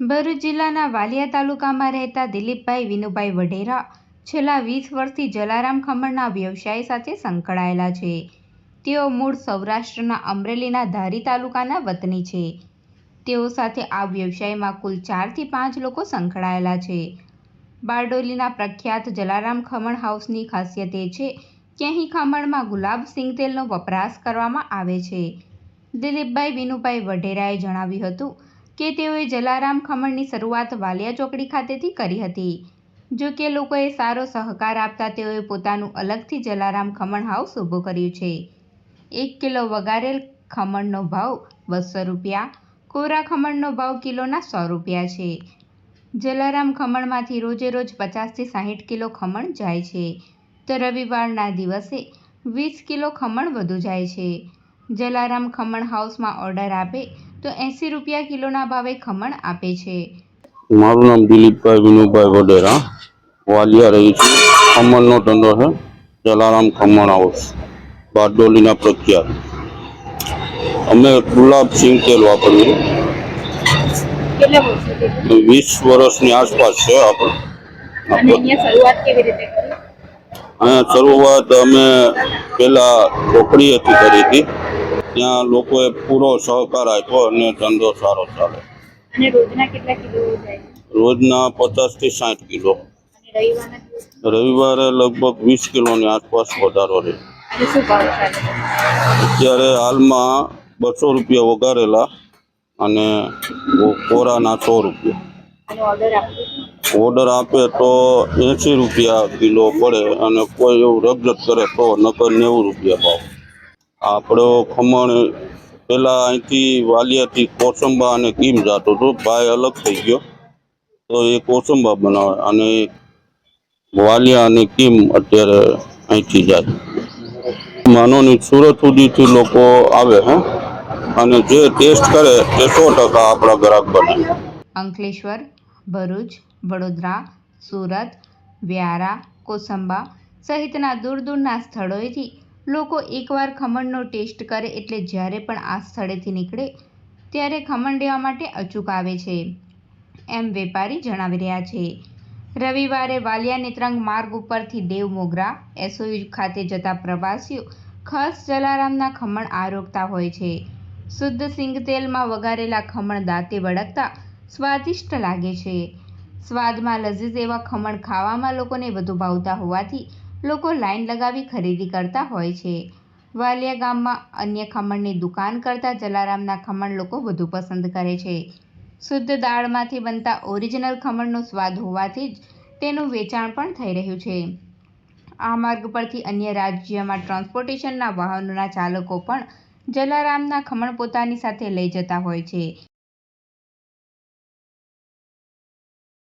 ભરૂચ જિલ્લાના વાલિયા તાલુકામાં રહેતા દિલીપભાઈ વિનુભાઈ વઢેરા છેલ્લા વીસ વર્ષથી જલારામ ખમણના વ્યવસાય સાથે સંકળાયેલા છે. તેઓ મૂળ સૌરાષ્ટ્રના અમરેલીના ધારી તાલુકાના વતની છે. તેઓ સાથે આ વ્યવસાયમાં કુલ ચારથી પાંચ લોકો સંકળાયેલા છે. બારડોલીના પ્રખ્યાત જલારામ ખમણ હાઉસની ખાસિયત એ છે કે અહીં ખમણમાં ગુલાબ તેલનો વપરાશ કરવામાં આવે છે. દિલીપભાઈ વિનુભાઈ વઢેરાએ જણાવ્યું હતું કે તેઓએ જલારામ ખમણની શરૂઆત વાલિયા ચોકડી ખાતેથી કરી હતી. જો કે લોકોએ સારો સહકાર આપતા તેઓએ પોતાનું અલગથી જલારામ ખમણ હાઉસ ઊભું કર્યું છે. એક કિલો વઘારેલ ખમણનો ભાવ બસો રૂપિયા, કોરા ખમણનો ભાવ કિલોના સો રૂપિયા છે. જલારામ ખમણમાંથી રોજે રોજ પચાસથી સાહીઠ કિલો ખમણ જાય છે. તો રવિવારના દિવસે વીસ કિલો ખમણ વધુ જાય છે. જલારામ ખમણ હાઉસમાં ઓર્ડર આપે તો એંસી રૂપિયા કિલોના ભાવે ખમણ આપે છે. મારું નામ દિલીપભાઈ વિનુભાઈ વડેરા. વાલિયા રહી છું. ખમણનો ધંધો છે. જલારામ ખમણ હાઉસ. બારડોલીના પ્રખ્યાત. અમે ગુલાબ સિંગ તેલ વાપરીએ. વીસ વર્ષની આસપાસ છે આપણે. અને અહીંયા શરૂઆત અમે પહેલાં ઢોકળી અહીંયા શરૂઆત અમે પહેલા ચોકડીએથી કરી હતી ત્યાં લોકોએ પૂરો સહકાર આપ્યો અને ધંધો સારો ચાલે. અને રોજના કેટલા કિલો જાય? રોજના પચાસથી સાઠ કિલો. રવિવારે લગભગ વીસ કિલોની આસપાસ વધારો રહે. અત્યારે હાલમાં બસો રૂપિયા વઘારેલા અને કોરાના સો રૂપિયા. ઓર્ડર આપે તો એંસી રૂપિયા કિલો પડે અને કોઈ એવું રગજત કરે તો નકર નેવું રૂપિયા ભાવ. આપણો ખમણ પહેલાં અહીંથી વાલિયાથી કોસંબા અને કીમ જતો હતો. ભાઈ અલગ થઈ ગયો. તો એ કોસંબા બનાવે અને વાલિયા અને કીમ અત્યારે અહીંથી જાય. માનો નહીં સુરત સુધીથી લોકો આવે હે અને જે ટેસ્ટ કરે તે સો ટકા આપણા ગ્રાહક બને. અંકલેશ્વર, ભરૂચ, વડોદરા, સુરત, વ્યારા, કોસંબા સહિતના દૂર દૂરના સ્થળોએથી લોકો એકવાર ખમણનો ટેસ્ટ કરે એટલે જ્યારે પણ આ સ્થળેથી નીકળે, ત્યારે ખમણ લેવા માટે અચૂક આવે છે, એમ વેપારી જણાવી રહ્યા છે. રવિવારે વાલિયા નેત્રંગ માર્ગ ઉપરથી દેવ મોગરા એસઓયુ ખાતે જતા પ્રવાસીઓ ખાસ જલારામના ખમણ આરોગતા હોય છે. શુદ્ધ સિંગ તેલમાં વઘારેલા ખમણ દાંતે વળગતા સ્વાદિષ્ટ લાગે છે. સ્વાદમાં લઝીઝ એવા ખમણ ખાવામાં લોકોને વધુ ભાવતા હોવાથી લોકો લાઈન લગાવી ખરીદી કરતા હોય છે. વાલિયા ગામમાં અન્ય ખમણની દુકાન કરતાં જલારામના ખમણ લોકો વધુ પસંદ કરે છે. શુદ્ધ દાળમાંથી બનતા ઓરિજિનલ ખમણનો સ્વાદ હોવાથી જ તેનું વેચાણ પણ થઈ રહ્યું છે. આ માર્ગ પરથી અન્ય રાજ્યમાં ટ્રાન્સપોર્ટેશનના વાહનોના ચાલકો પણ જલારામના ખમણ પોતાની સાથે લઈ જતા હોય છે.